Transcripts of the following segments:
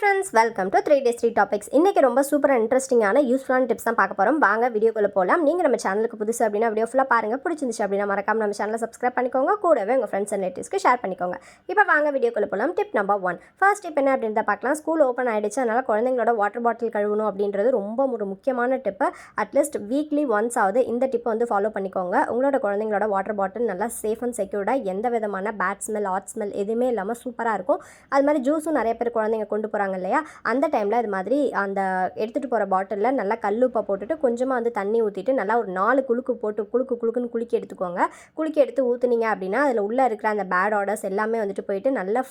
Friends welcome to three days three topics இன்றைக்கி ரொம்ப super இன்ட்ரெஸ்டிங்கான யூஸ்ஃபுல்லான டிப்ஸ் தான் பார்க்க போகிறோம் வாங்க வீடியோக்குள்ளே போகலாம் நீங்கள் நம்ம சேனலுக்கு புதுசு அப்படின்னா வீடியோ ஃபுல்லாக பாருங்கள் பிடிச்சிருந்துச்சு அப்படின்னா மறக்காம நம்ம சேனலை சப்ஸ்கிரைப் பண்ணிக்கோங்க. கூடவே உங்கள் ஃப்ரெண்ட்ஸ் அண்ட் ரிலேட்டிவ்ஸ்க்கு ஷேர் பண்ணிக்கோங்க. இப்போ வாங்க வீடியோக்குள்ளே போகலாம் tip number one first tip என்ன அப்படின்றத பார்க்கலாம். ஸ்கூல் ஓப்பன் ஆகிடுச்சு அதனால் குழந்தைங்களோட வாட்டர் பாட்டில் கழுவணும் அப்படின்றது ரொம்ப ஒரு முக்கியமான டிப்பு அட்லீஸ்ட் வீக்லி ஒன்ஸ் ஆகுது இந்த டிப்பை வந்து ஃபாலோ பண்ணிக்கோங்க. உங்களோட குழந்தைங்களோட வாட்டர் பாட்டில் நல்லா சேஃப் அண்ட் செக்யூர்டாக எந்த விதமான பேட் ஸ்மெல் ஹாட் ஸ்மெல் எதுவுமே இல்லாமல் சூப்பராக இருக்கும். அது மாதிரி ஜூஸும் நிறைய பேர் குழந்தைங்க கொண்டு போகிறாங்க இல்லையா? அந்த டைமில் இது மாதிரி அந்த எடுத்துகிட்டு போகிற பாட்டிலில் நல்லா கல்லுப்பை போட்டுட்டு கொஞ்சமாக வந்து தண்ணி ஊற்றிட்டு நல்லா ஒரு நாலு குலுக்கு போட்டு குலுக்கு குலுக்குன்னு குலுக்கி எடுத்துக்கோங்க. குலுக்கி எடுத்து ஊற்றுனீங்க அப்படின்னா அதில் உள்ளே இருக்கிற அந்த பேட் ஆர்டர்ஸ் எல்லாமே வந்துட்டு போயிட்டு நல்லா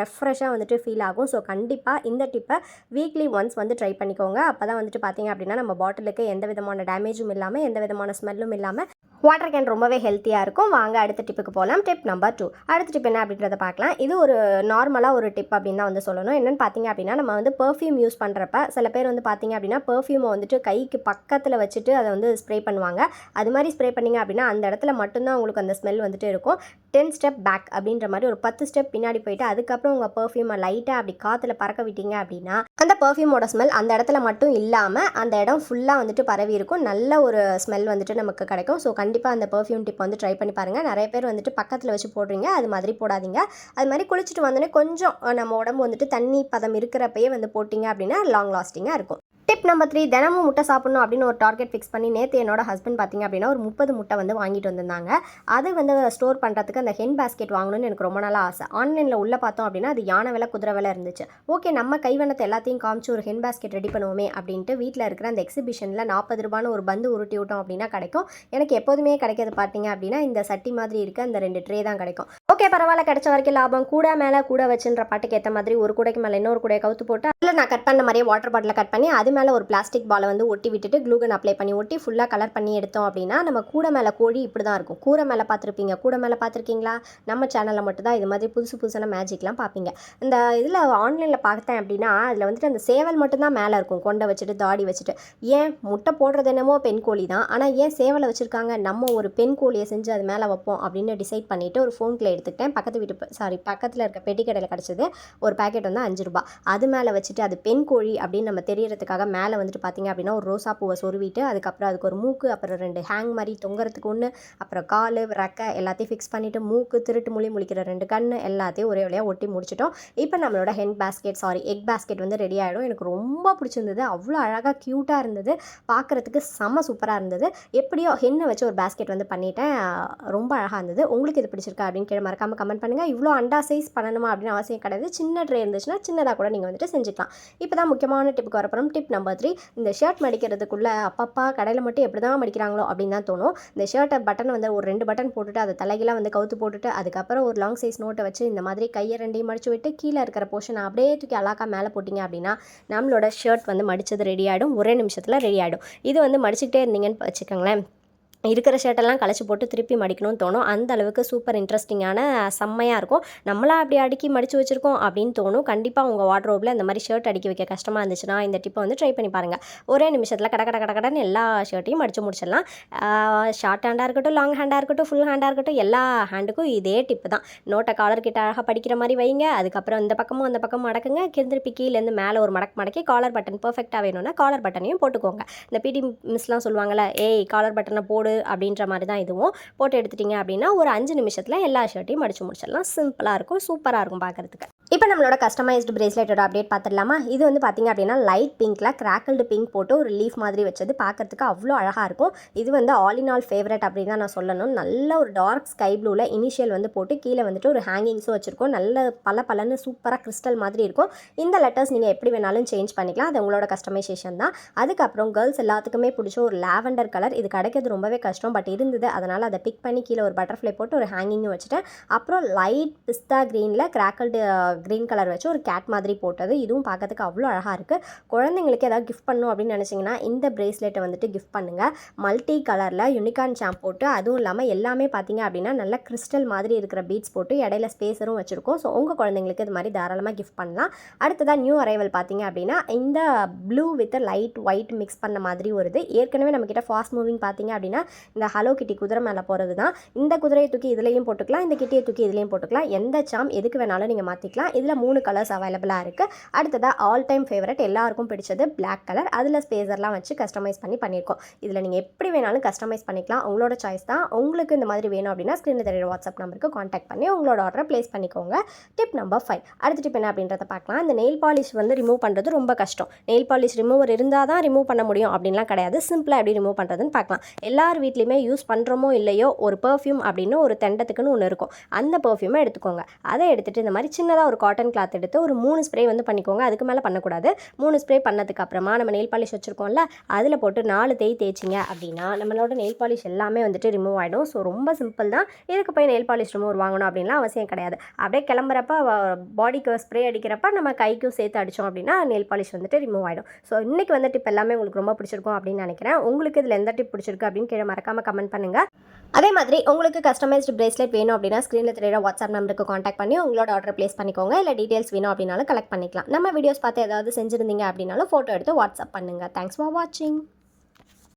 ரெஃப்ரெஷ்ஷாக வந்துட்டு ஃபீல் ஆகும். ஸோ கண்டிப்பாக இந்த டிப்பை வீக்லி ஒன்ஸ் வந்து ட்ரை பண்ணிக்கோங்க. அப்போ தான் வந்துட்டு பார்த்தீங்க அப்படின்னா நம்ம பாட்டிலுக்கு எந்த விதமான டேமேஜும் இல்லாமல் எந்த விதமான ஸ்மெல்லும் இல்லாமல் வாட்டர் கேன் ரொம்பவே ஹெல்த்தியாக இருக்கும். வாங்க அடுத்த டிப்புக்கு போகலாம் டிப் நம்பர் டூ அடுத்த டிப் என்ன அப்படின்றத பார்க்கலாம். இது ஒரு நார்மலாக ஒரு டிப் அப்படின்னு தான் வந்து சொல்லணும். என்னென்னு பார்த்தீங்க அப்படின்னா நம்ம வந்து பெர்ஃப்யூம் யூஸ் பண்ணுறப்ப சில பேர் வந்து பார்த்தீங்க அப்படின்னா பர்ஃப்யூமை வந்துட்டு கைக்கு பக்கத்தில் வச்சுட்டு அதை வந்து ஸ்ப்ரே பண்ணுவாங்க. அது மாதிரி ஸ்ப்ரே பண்ணிங்க அப்படின்னா அந்த இடத்துல மட்டும்தான் உங்களுக்கு அந்த ஸ்மெல் வந்துட்டு இருக்கும். டென் ஸ்டெப் பேக் அப்படின்ற மாதிரி ஒரு பத்து ஸ்டெப் பின்னாடி போயிட்டு அதுக்கப்புறம் உங்கள் பர்ஃப்யூமை லைட்டாக அப்படி காற்றுல பறக்க விட்டீங்க அப்படின்னா அந்த பர்ஃப்யூமோட ஸ்மெல் அந்த இடத்துல மட்டும் இல்லாமல் அந்த இடம் ஃபுல்லாக வந்துட்டு பரவி இருக்கும். நல்ல ஒரு ஸ்மெல் வந்துட்டு நமக்கு கிடைக்கும். ஸோ கண்டிப்பாக அந்த பர்ஃப்யூம் டிப் வந்து ட்ரை பண்ணி பாருங்கள் நிறைய பேர் வந்துட்டு பக்கத்தில் வச்சு போடுறீங்க. அது மாதிரி போடாதீங்க. அது மாதிரி குளிச்சுட்டு வந்தோடனே கொஞ்சம் நம்ம உடம்பு வந்துட்டு தண்ணி பதம் இருக்கிறப்பயே வந்து போட்டிங்க அப்படின்னா லாங் லாஸ்டிங்காக இருக்கும். டிப் நம்பர் த்ரீ தினமும் முட்டை சாப்பிடணும் அப்படின்னு ஒரு டார்கெட் ஃபிக்ஸ் பண்ணி நேற்று என்னோட ஹஸ்பண்ட் பார்த்தீங்க அப்படின்னா ஒரு முப்பது முட்டை வந்து வாங்கிட்டு வந்திருந்தாங்க. அது வந்து ஸ்டோர் பண்ணுறதுக்கு அந்த ஹென் பேஸ்கெட் வாங்கணும்னு எனக்கு ரொம்ப நாளாக ஆசை. ஆன்லைனில் உள்ளே பார்த்தோம் அப்படின்னா அது யானை விலை குதிரை விலை இருந்துச்சு. ஓகே நம்ம கைவண்ணத்தை எல்லாத்தையும் காமிச்சு ஒரு ஹென் பேஸ்கெட் ரெடி பண்ணுவோமே அப்படின்ட்டு வீட்டில் இருக்கிற அந்த எக்ஸிபிஷனில் நாற்பது ரூபான்னு ஒரு பந்து உருட்டி விட்டோம் அப்படின்னா கிடைக்கும். எனக்கு எப்போதுமே கிடைக்கிறது பார்த்தீங்க அப்படின்னா இந்த சட்டி மாதிரி இருக்க அந்த ரெண்டு ட்ரே தான் கிடைக்கும். ஓகே பரவாயில்ல கிடைச்ச வரைக்கும் லாபம். கூட மேலே கூட வச்சுன்ற பாட்டுக்கு ஏற்ற மாதிரி ஒரு கூடைக்கு மேலே இன்னொரு கூடையை கவுத்து போட்டு அதில் நான் கட் பண்ண மாதிரியே வாட்டர் பாட்டில் கட் பண்ணி அது மேலே ஒரு பிளாஸ்டிக் பாலை வந்து ஒட்டி விட்டுட்டு க்ளூகன் அப்ளை பண்ணி ஒட்டி ஃபுல்லாக கலர் பண்ணி எடுத்தோம் அப்படின்னா நம்ம கூடை மேலே கோழி இப்படி தான் இருக்கும். கூரை மேலே பார்த்துருப்பீங்க. கூடை மேலே பார்த்துருக்கீங்களா? நம்ம சேனலில் மட்டும்தான் இது மாதிரி புதுசு புதுசான மேஜிக்லாம் பார்ப்பீங்க. இந்த இதில் ஆன்லைனில் பார்த்தேன் அப்படின்னா அதில் வந்துட்டு அந்த சேவல் மட்டும்தான் மேலே இருக்கும். கொண்டை வச்சுட்டு தாடி வச்சுட்டு. ஏன்? முட்டை போடுறது என்னமோ பெண் கோழி தான். ஆனால் ஏன் சேவலை வச்சுருக்காங்க? நம்ம ஒரு பெண் கோழியை செஞ்சு அது மேலே வைப்போம் அப்படின்னு டிசைட் பண்ணிவிட்டு ஒரு ஃபோனில் எடுத்துக்கிட்டேன். பக்கத்து வீட்டு சாரி பக்கத்தில் இருக்க பெட்டி கடையில் ஒரு பேக்கெட் வந்து அஞ்சு ரூபா அது மேலே வச்சுட்டு அது பெண் கோழி அப்படின்னு நம்ம தெரியறதுக்காக மேலே வந்துட்டு பார்த்தீங்க அப்படின்னா ஒரு ரோசா பூவை சொருவிட்டு அதுக்கப்புறம் அதுக்கு ஒரு மூக்கு அப்புறம் ரெண்டு ஹேங் மாதிரி தொங்குறதுக்கு ஒன்று அப்புறம் கால் ரெக்கை எல்லாத்தையும் ஃபிக்ஸ் பண்ணிவிட்டு மூக்கு திருட்டு மொழி முழிக்கிற ரெண்டு கண் எல்லாத்தையும் ஒரே வழியாக ஒட்டி முடிச்சிட்டோம். இப்போ நம்மளோட hen basket sorry egg basket வந்து ரெடி ஆகிடும் எனக்கு ரொம்ப பிடிச்சிருந்தது. அவ்வளோ அழகாக க்யூட்டாக இருந்தது. பார்க்குறதுக்கு செம்ம சூப்பராக இருந்தது. எப்படியோ ஹென்னை வச்சு ஒரு பேஸ்கெட் வந்து பண்ணிட்டேன். ரொம்ப அழகாக இருந்தது. உங்களுக்கு இது பிடிச்சிருக்கா அப்படின்னு கீழே மறக்காமல் கமெண்ட் பண்ணுங்கள் இவ்வளோ அண்டா சைஸ் பண்ணணுமா அப்படின்னு அவசியம் கிடையாது. சின்ன ட்ரே இருந்துச்சுன்னா சின்னதாக கூட நீங்கள் வந்துட்டு செஞ்சுக்கலாம். இப்போ தான் முக்கியமான டிப்புக்கு வரப்போகிறோம் டிப் நம்பர் மாதிரி இந்த ஷர்ட் மடிக்கிறதுக்குள்ளே அப்பப்பா கடையில் மட்டும் எப்படி தான் மடிக்கிறாங்களோ அப்படின்னு தான் தோணும். இந்த ஷர்ட்டை பட்டன் வந்து ஒரு ரெண்டு பட்டன் போட்டுட்டு அதை தலைகளாக வந்து கவுத்து போட்டுட்டு அதுக்கப்புறம் ஒரு லாங் சைஸ் நோட்டை வச்சு இந்த மாதிரி கையை ரெண்டையும் மடிச்சு விட்டு கீழே இருக்கிற போர்ஷனை அப்படியே தூக்கி அழகாக மேலே போட்டிங்க அப்படின்னா நம்மளோட ஷர்ட் வந்து மடித்தது ரெடி ஆகிடும் ஒரே நிமிஷத்தில் ரெடி ஆகிடும் இது வந்து மடிச்சுக்கிட்டே இருந்தீங்கன்னு வச்சுக்கோங்களேன். இருக்கிற ஷர்ட்டெல்லாம் களைச்சி போட்டு திருப்பி மடிக்கணும்னு தோணும். அந்த அளவுக்கு சூப்பர் இன்ட்ரெஸ்டிங்கான செம்மையாக இருக்கும். நம்மளா அப்படி அடுக்கி மடித்து வச்சுருக்கோம் அப்படின்னு தோணும். கண்டிப்பாக உங்கள் வாட்ரோப்பில் இந்த மாதிரி ஷர்ட் அடிக்க வைக்க கஷ்டமாக இருந்துச்சுன்னா இந்த டிப்பை வந்து ட்ரை பண்ணி பாருங்கள் ஒரே நிமிஷத்தில் கட கட கட கடன்னு எல்லா ஷர்ட்டையும் மடித்து முடிச்சிடலாம். ஷார்ட் ஹேண்டாக இருக்கட்டும் லாங் ஹேண்டாக இருக்கட்டும் ஃபுல் ஹேண்டாக இருக்கட்டும் எல்லா ஹேண்டுக்கும் இதே டிப்பு தான். நோட்டை காலர் கிட்ட அழகாக படிக்கிற மாதிரி வைங்க. அதுக்கப்புறம் இந்த பக்கமும் அந்த பக்கமும் மடக்குங்க திருப்பி கீழேருந்து மேலே ஒரு மடக்கு மடக்கி காலர் பட்டன் பர்ஃபெக்டாக வேணும்னா காலர் பட்டனையும் போட்டுக்கோங்க. இந்த பிடி மிஸ்லாம் சொல்லுவாங்கள்ல ஏய் காலர் பட்டனை போடு அப்படின்ற மாதிரி தான் இதுவும் போட்டு எடுத்துட்டிங்க அப்படின்னா ஒரு அஞ்சு நிமிஷத்தில் எல்லா ஷர்ட்டையும் மடிச்சு முடிச்சிடலாம். சிம்பிளாக இருக்கும் சூப்பராக இருக்கும் பார்க்குறதுக்கு. இப்போ நம்மளோட கஸ்டமைஸ்டு பிரேஸ்லெட்டோட அப்டேட் பார்த்துடலாமா? இது வந்து பார்த்திங்க அப்படின்னா லைட் பிங்க்கில் கிராக்கிள்டு பிங்க் போட்டு ஒரு லீஃப் மாதிரி வச்சது. பார்க்குறதுக்கு அவ்வளோ அழகாக இருக்கும். இது வந்து ஆல் இன் ஆல் ஃபேவரட் அப்படின்னு தான் நான் சொல்லணும். நல்ல ஒரு டார்க் ஸ்கை ப்ளூவில் இனிஷியல் வந்து போட்டு கீழே வந்துட்டு ஒரு ஹேங்கிங்ஸும் வச்சுருக்கோம். நல்ல பல பலன்னு சூப்பராக கிறிஸ்டல் மாதிரி இருக்கும். இந்த லெட்டர்ஸ் நீங்கள் எப்படி வேணாலும் சேஞ்ச் பண்ணிக்கலாம். அது உங்களோட கஸ்டமைசேஷன் தான். அதுக்கப்புறம் கேர்ள்ஸ் எல்லாத்துக்குமே பிடிச்ச ஒரு லாவெண்டர் கலர் இது கிடைக்கிறது ரொம்பவே கஷ்டம். பட் இருந்தது. அதனால் அதை பிக் பண்ணி கீழே ஒரு பட்டர்ஃப்ளை போட்டு ஒரு ஹேங்கிங்கும் வச்சுட்டேன். அப்புறம் லைட் பிஸ்தா க்ரீனில் கிராக்கல்டு க்ரீன் கலர் வச்சு ஒரு கேட் மாதிரி போட்டது. இதுவும் பார்க்கறதுக்கு அவ்வளோ அழகாக இருக்குது குழந்தைங்களுக்கு ஏதாவது கிஃப்ட் பண்ணணும் அப்படின்னு நினச்சிங்கன்னா இந்த ப்ரேஸ்லெட்டை வந்துட்டு கிஃப்ட் பண்ணுங்கள் மல்டி கலரில் யூனிகார்ன் ஷாம்ப் போட்டு அதுவும் இல்லாமல் எல்லாமே பார்த்தீங்க அப்படின்னா நல்ல கிறிஸ்டல் மாதிரி இருக்கிற பீட்ஸ் போட்டு இடையில ஸ்பேஸரும் வச்சுருக்கோம். ஸோ உங்கள் குழந்தைங்களுக்கு இது மாதிரி தாராளமாக கிஃப்ட் பண்ணலாம். அடுத்ததாக நியூ அரைவல் பார்த்தீங்க அப்படின்னா இந்த blue with light white mix பண்ண மாதிரி வருது ஏற்கனவே நம்மக்கிட்ட ஃபாஸ்ட் மூவிங் பார்த்தீங்க அப்படின்னா இந்த ஹலோ கிட்டி குதிரை மேலே போகிறது தான் இந்த குதிரையை தூக்கி இதுலேயும் போட்டுக்கலாம் இந்த கிட்டியை தூக்கி இதுலேயும் போட்டுக்கலாம். எந்த சாம் எதுக்கு வேணாலும் நீங்கள் மாற்றிக்கலாம் இதில் மூணு கலர்ஸ் அவைலபிளாக இருக்குது அடுத்ததாக ஆல் டைம் ஃபேவரட் எல்லாருக்கும் பிடிச்சது பிளாக் கலர் அதில் ஸ்பேசர்லாம் வச்சு கஸ்டமைஸ் பண்ணி பண்ணியிருக்கோம். இதில் நீங்கள் எப்படி வேணாலும் கஸ்டமைஸ் பண்ணிக்கலாம். உங்களோட சாய்ஸ் தான். உங்களுக்கு இந்த மாதிரி வேணும் அப்படின்னா ஸ்க்ரீனில் தெரியுற வாட்ஸ்அப் நம்பருக்கு காண்டாக்ட் பண்ணி உங்களோட ஆர்டரை ப்ளேஸ் பண்ணிக்கோங்க. டிப் நம்பர் ஃபைவ் அடுத்த டிப் என்ன அப்படின்றத பார்க்கலாம். இந்த நெயில் பாலிஷ் வந்து ரிமூவ் பண்ணுறது ரொம்ப கஷ்டம். நெயில் பாலிஷ் ரிமூவர் இருந்தால் தான் ரிமூவ் பண்ண முடியும் அப்படின்லாம் கிடையாது. சிம்பிளாக எப்படி ரிமூவ் பண்ணுறதுன்னு பார்க்கலாம். எல்லார் வீட்லேயுமே யூஸ் பண்ணுறோமோ இல்லையோ ஒரு பர்ஃப்யூம் அப்படின்னு ஒரு தெண்டத்துக்குன்னு ஒன்று இருக்கும். அந்த பர்ஃப்யூமை எடுத்துக்கோங்க. அதை எடுத்துகிட்டு இந்த மாதிரி சின்னதாக ஒரு காட்டன் கிளாத் எடுத்து ஒரு மூணு ஸ்ப்ரே வந்து பண்ணிக்கோங்க. அதுக்கு மேலே பண்ணக்கூடாது. மூணு ஸ்ப்ரே பண்ணதுக்கு அப்புறமா நம்ம நெயில் பாலிஷ் வச்சுருக்கோம்ல அதில் போட்டு நாலு தேய் தேய்ச்சிங்க அப்படின்னா நம்மளோட நெயில் பாலிஷ் எல்லாமே வந்துட்டு ரிமூவ் ஆகிடும் ஸோ ரொம்ப சிம்பிள் தான். இதுக்கு போய் நெயில் பாலிஷ் ரிமூவ் வாங்கணும் அப்படின்லாம் அவசியம் கிடையாது. அப்படியே கிளம்புறப்ப பாடிக்கு ஸ்ப்ரே அடிக்கிறப்ப நம்ம கைக்கும் சேர்த்து அடித்தோம் அப்படின்னா நெயில் பாலிஷ் வந்துட்டு ரிமூவ் ஆகிடும் ஸோ இன்றைக்கி வந்து டிப் எல்லாமே உங்களுக்கு ரொம்ப பிடிச்சிருக்கும் அப்படின்னு நினைக்கிறேன். உங்களுக்கு இதில் எந்த டிப் பிடிச்சிருக்கு அப்படின்னு கீழே மறக்காமல் கமெண்ட் பண்ணுங்கள் அதே மாதிரி உங்களுக்கு கஸ்டமைஸ்டு பிரேஸ்லெட் வேணும் அப்படின்னா ஸ்க்ரீனில் தெரியுற வாட்ஸ்அப் நம்பருக்கு காண்டாக்ட் பண்ணி உங்களோட ஆர்டர் ப்ளேஸ் பண்ணிக்கோங்க. இல்லை டீட்டெயில்ஸ் வேணும் அப்படின்னாலும் கலெக்ட் பண்ணிக்கலாம். நம்ம வீடியோஸ் பார்த்து ஏதாவது செஞ்சுருந்தீங்க அப்படின்னாலும் ஃபோட்டோ எடுத்து வாட்ஸ்அப் பண்ணுங்கள் தேங்க்ஸ் ஃபார் வாட்சிங்